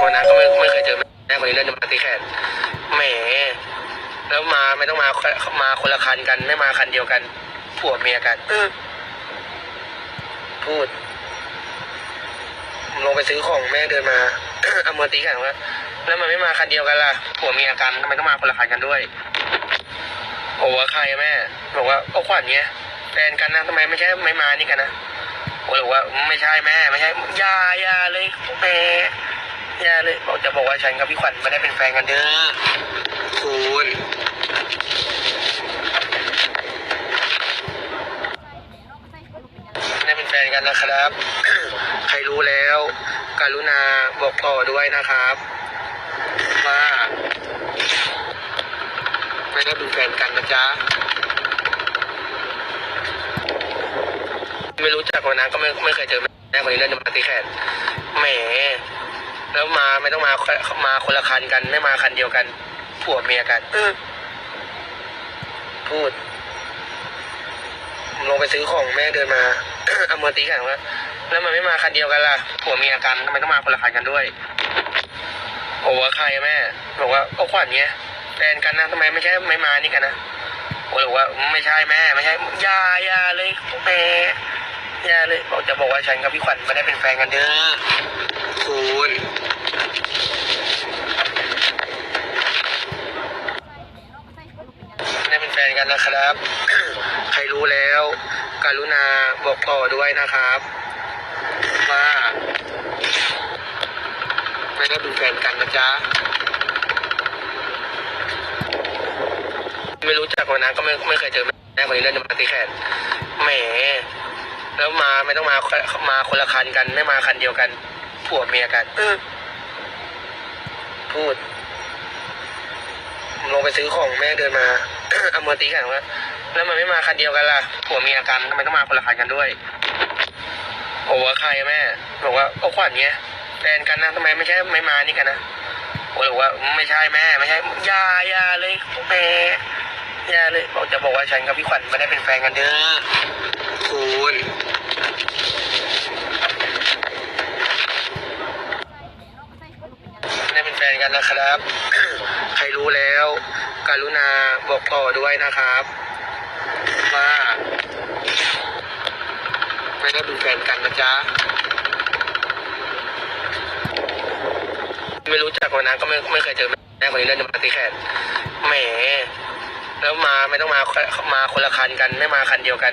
คนนั้นก็ไม่ไม่เคยเจอแม่คนนี้เล่นมาตีแขนแหมแล้วมาไม่ต้องมามาคนละคันกัน ไม่มาคันเดียวกันผัวเมียกันเออพูดลงไปซื้อของแม่เดินมาเอามือตีแขนว่าแล้วมันไม่มาคันเดียวกันล่ะผัวเมียกันทำไมต้องมาคนละคันกันด้วยโอ้ว่าใครอะแม่บอกว่าโอ้ขวัญเนี้ยแฟนกันนะทำไมไม่ใช่ไม่มานี่กันนะโอ้บอกว่าไม่ใช่แม่ ไม่ใช่อยาอยาเลยแม่อ ยาเลยบอกจะบอกว่าฉันกับพี่ขวัญไม่ได้เป็นแฟนกันเด้อคุณไม่ได้เป็นแฟนกันนะครับ ใครรู้แล้วกรุณาบอกต่อด้วยนะครับว่าไม่ได้เป็นแฟนกันนะจ๊ะไม่รู้จักวันนั้นก็ไม่ไม่เคยเจอแม่คนนี้เล่นมาตีแขนแหม แล้วมาไม่ต้องมามาคนละคันกัน ไม่มาคันเดียวกันผัวเมียกันเออพูดลงไปซื้อของแม่เดินมาเอามือตีแขนว่าแล้วมันไม่มาคันเดียวกันล่ะผัวเมียกันทำไมต้องมาคนละคันกันด้วยโอ้ว่าใครอะแม่ บอกว่าโอ้ขวัญเนี้ยแฟนกันนะทำไมไม่ใช่ไม่มานี่กันนะโอ้บอกว่าไม่ใช่แม่ ไม่ใช่อยาอยาเลยแม่อยาเลยบอกจะบอกว่าฉันกับพี่ขวัญไม่ได้เป็นแฟนกันเด้อ คุณไม่ได้เป็นแฟนกันนะครับ ใครรู้แล้ว กรุณาบอกต่อด้วยนะครับ ว่าไม่ได้เป็นแฟนกันนะจ๊ะ ไม่รู้จักวันนั้นก็ไม่ไม่เคยเจอแม่คนนี้เล่นมาตีแขนแหมแล้วมาไม่ต้องมามาคนละคันกันไม่มาคันเดียวกัน ผัวเมียกันเออพูดลงไปซื้อของแม่เดินมา เอามือตีแขนว่าแล้วมันไม่มาคันเดียวกันล่ะผัวเมียกันทำไมต้องมาคนละคันกันด้วยโอ้ว่าใครอะแม่บอกว่าโอ้ขวัญเนี้ยแฟนกันนะทำไมไม่ใช่ไม่มานี่กันนะโอ้บอกว่าไม่ใช่แม่ ไม่ใช่อยาอยาเลยแม่อยาเลยบอกจะบอกว่าฉันกับพี่ขวัญไม่ได้เป็นแฟนกันเด้อคุณ ไม่ได้เป็นแฟนกันนะครับ ใครรู้แล้ว กรุณาบอกต่อด้วยนะครับ ว่าไม่ได้เป็นแฟนกันนะจ๊ะไม่รู้จักวันนั้นก็ไม่ไม่เคยเจอแม่คนนี้เล่นมาตีแขนแหมแล้วมาไม่ต้องมามาคนละคันกันไม่มาคันเดียวกัน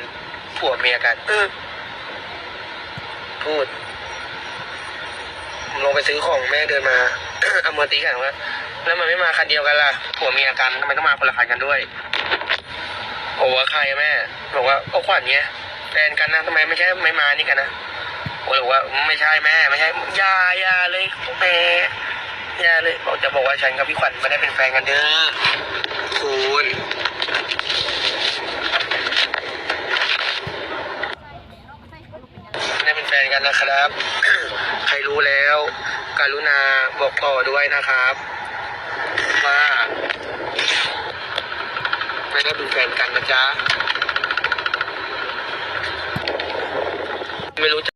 ผัวเมียกันเออพูดลงไปซื้อของแม่เดินมา เอามือตีแขนว่าแล้วมันไม่มาคันเดียวกันล่ะผัวเมียกันทำไมต้องมาคนละคันกันด้วยโอ้ว่าใครแม่ บอกว่าโอ้ขวัญเนี้ยแฟนกันนะทำไมไม่ใช่ไม่มานี่กันนะโอ้บอกว่าไม่ใช่แม่ ไม่ใช่ยายาเลยแม่ยาเลยบอกจะบอกว่าฉันกับพี่ขวัญไม่ได้เป็นแฟนกันเด้อคุณ ไม่ได้เป็นแฟนกันนะครับ ใครรู้แล้ว กรุณาบอกต่อด้วยนะครับ ว่าไม่ได้เป็นแฟนกันนะจ๊ะ ไม่รู้จัก